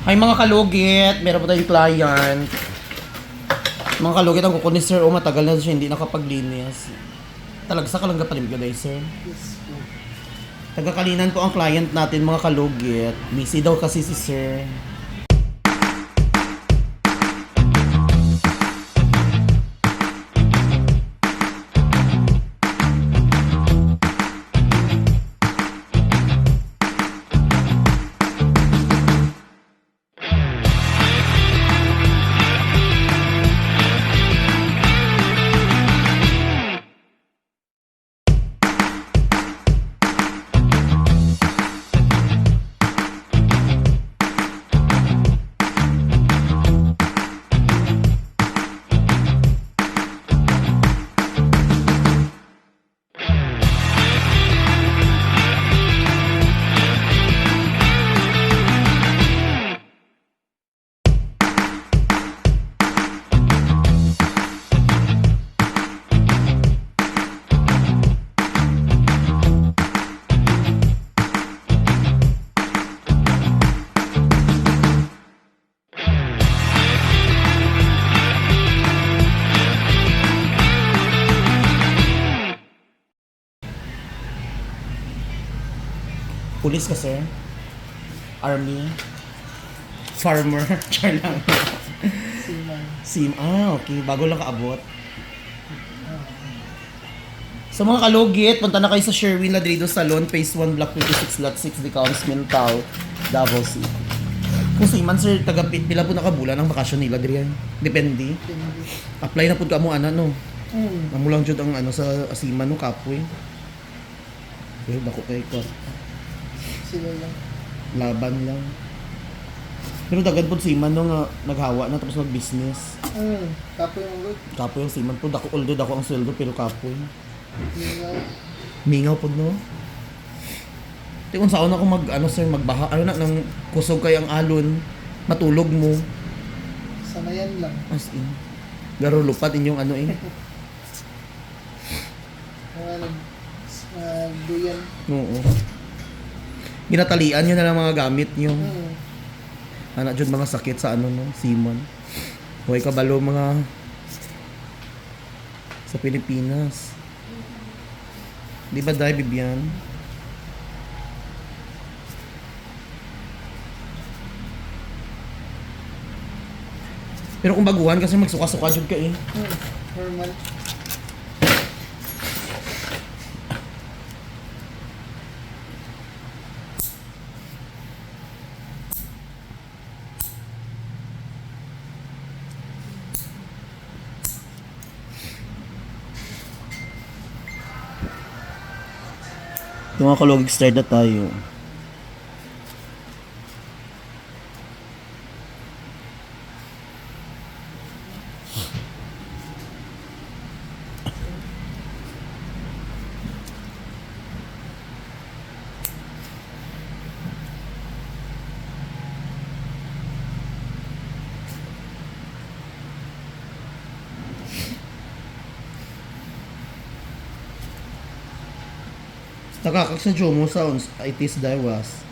Hi mga kalugit, meron po tayong client. Mga kalugit, ang kukunin sir, oh matagal na siya hindi nakapaglinis. Talagsa ka lang kapalimig day sir. Yes. Tagakalinan po ang client natin mga kalugit. Busy daw kasi si sir. Pulis ka sir? Army? Farmer? Char lang. Siman. Sim, ah, okay. Bago lang kaabot. Sa mga kalugit, punta na kayo sa Sherwin Ladrido Salon, Phase 1, Block 26, Lot 6, Decaus, Mintal, Davao City. Kung sa iman, sir, taga pila po nakabulan ang bakasyon nila, Adrian. Depende. Hindi. Apply na po ka mo, ano, no? Hmm. Amo lang jud ang ano sa asiman no kapoy. Pero dako kay ko. Sila lang. Laban lang. Pero dagad po siman no nga naghawa na tapos mag-business. Hmm. Kapoy ang good. Kapoy ang siman po dako although dako ang sweldo pero kapoy. Mingaw. Mingaw po no. Di kung saan ako mag ano sir magbaha ano na nang kusog kay ang alon matulog mo Sanayan lang. as in. Garo lupat inyong ano eh. Mga nag... Nagduyan. Oo. Ginatalian nyo na lang mga gamit nyo. Hmm. Anak jud mga sakit sa ano no, Simon. Huwag kabalo mga sa Pilipinas. Di ba dahil Bibian? Pero kung baguhan kasi magsuka-suka jud ka eh. Hmm. Normal. Yung mga kalogig start na tayo. Nakakaksadyo mo sa ons, itis dawas.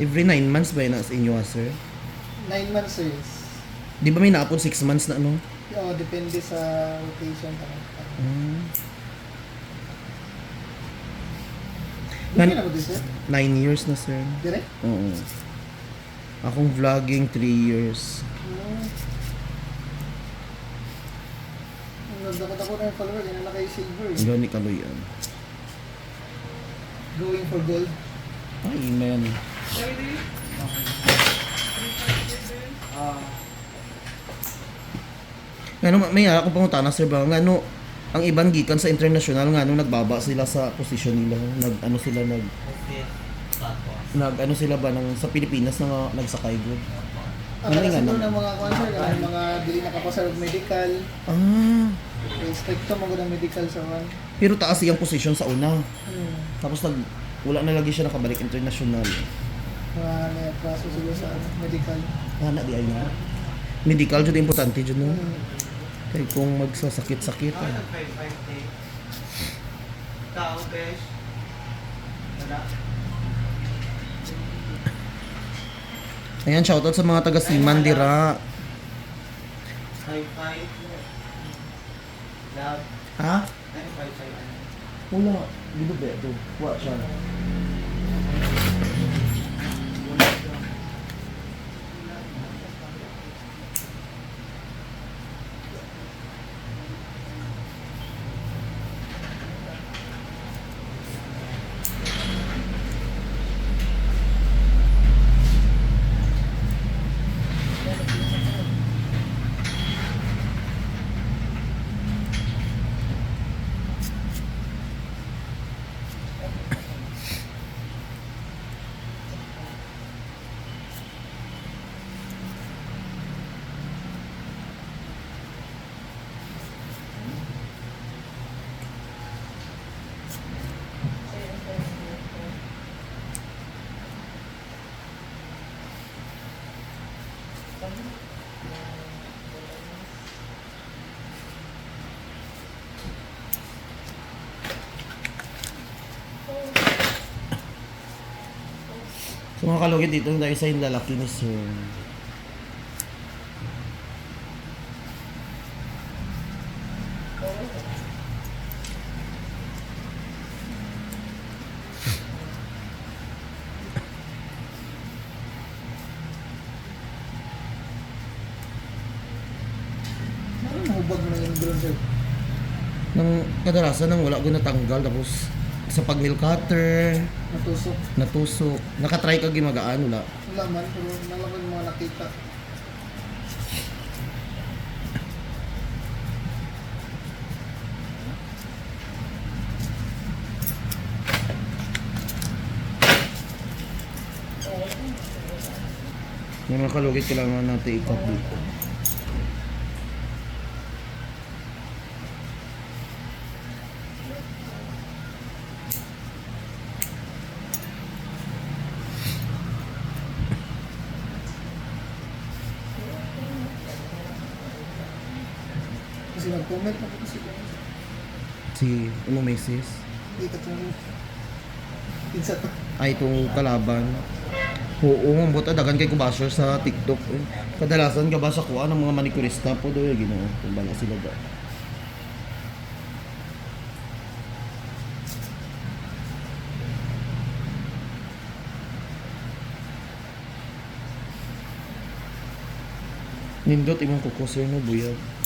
Every 9 months ba yun sa inyo, ah, sir? Nine months is. Di ba may naapon 6 months na ano? Oo, depende sa location. Mm. Hindi na ba din sir? 9 years na, sir. Dire? Oo. Akong vlogging 3 years. Hmm. Nagdapat ako ng follower, yun na kayo silver. eh. Gani kaloyan. Going for gold. Ay, amen. Nga no, may ara akong pangutana sir ba, nga no, ang ibang gikan sa international nga no, nagbaba sila sa posisyon nila, nag ano sila nag nag ano sila ba ng sa Pilipinas na nga nagsakay good. Ang Ano ano? ng mga sir, ang mga dili nakapasa og medical, Ah, stricto mo ng medical sa kwan. pero taas iyang position sa una. Hmm. Tapos nag, wala na lagi siya nakabalik international. Mga na-paso siguro sa ano, medical. Hana di ay na. Medical, dyan importante dyan no. Hmm. Kaya kung magsasakit-sakit. Eh. Tao, besh. Wala. Ayan, shoutout sa mga taga Siman Dira. Hi-fi. Love. Ha? Ano hi-fi? Ano? Wala. Dito ba ito? Wala siya. So mga kalugit dito tayo sa yung lalaki ni. Ano sir? Nang kadalasan nang wala ko natanggal tapos sa pag nail cutter, Natusok. natusok, nakatry ka gimagaan wala. Wala man, pero nalaman mga nakita. Yung mga kalugit kailangan natin i-cut dito. Nag-comment ako kasi kung Si ano meses? hindi ka itong pinsa to. Ay itong kalaban. Oo, ang buta dagan kay kubasher sa TikTok. Eh. Kadalasan ka ba sa kuha ng mga manikurista po do ginoo. Kung bala sila da. Nindot imong kukusir no buyag.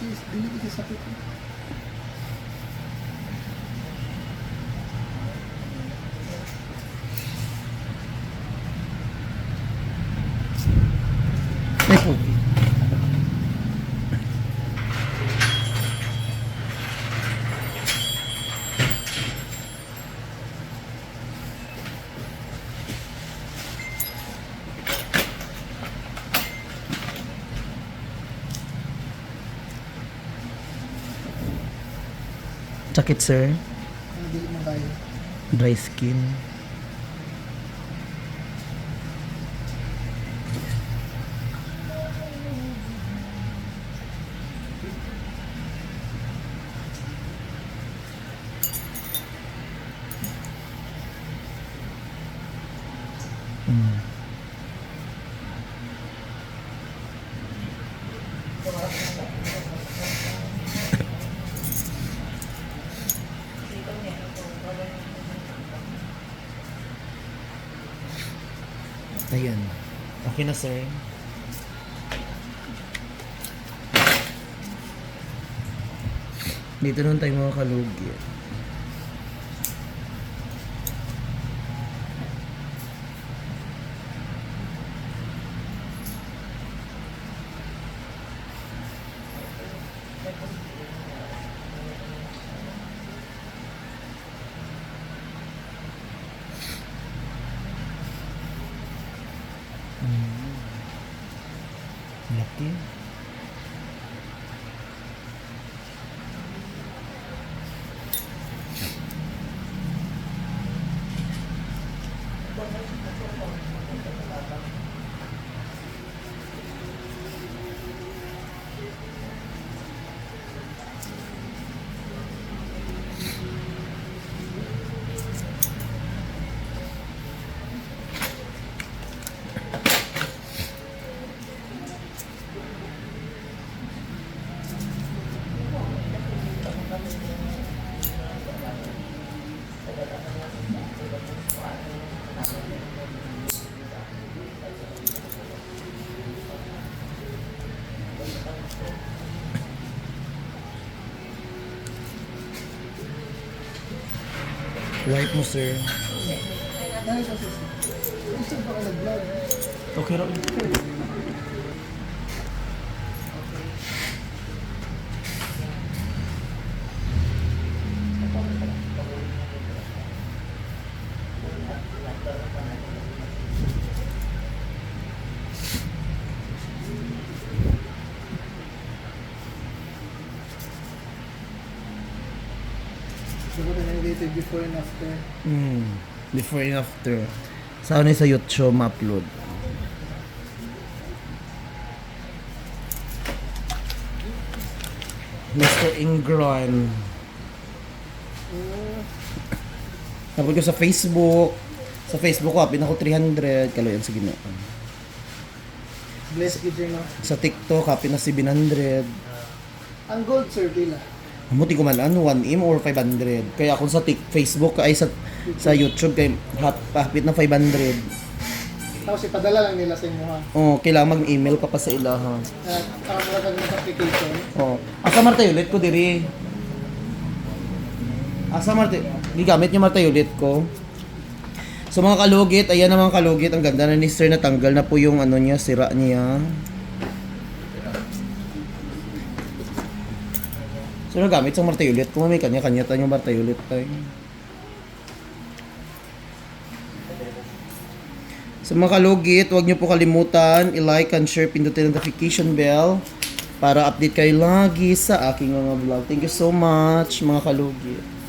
Dili kasi- Dili kasi sakit. Ay pogi. Sakit sir, dry skin. Ayan. Okay na, sir. Dito naman tayo mga kalugi. Yeah. Wipe mo, sir. Okay ra. Before and after. Hmm. Before and after. Saan sa YouTube ma-upload? Mr. Ingron. Uh, Tapos ko sa Facebook. Sa Facebook ko, apin ako 300. Kaloyan sa ginoo. rin no? Sa TikTok, apin na 700. Ang gold sir, pila. Muti ko man ano, 1M or 500. Kaya kung sa tik Facebook ay sa sa YouTube kay hap, hapit na 500. Tapos ipadala lang nila sa inyo ha. Oh, kailangan mag-email ka pa sa ila ha. At nakakuha ka ng application. Oh, asa martayulit ko diri. Asa martay gigamit niya martayulit ko. So mga kalugit, ayan na mga kalugit, ang ganda na ni Sir natanggal na po yung ano niya, sira niya. So nagamit sa martayulit ko, may kanya-kanya tayong martayulit tayo. Sa mga kalugit, huwag niyo po kalimutan i-like and share, pindutin ang notification bell para update kayo lagi sa aking mga vlog. Thank you so much mga kalugit.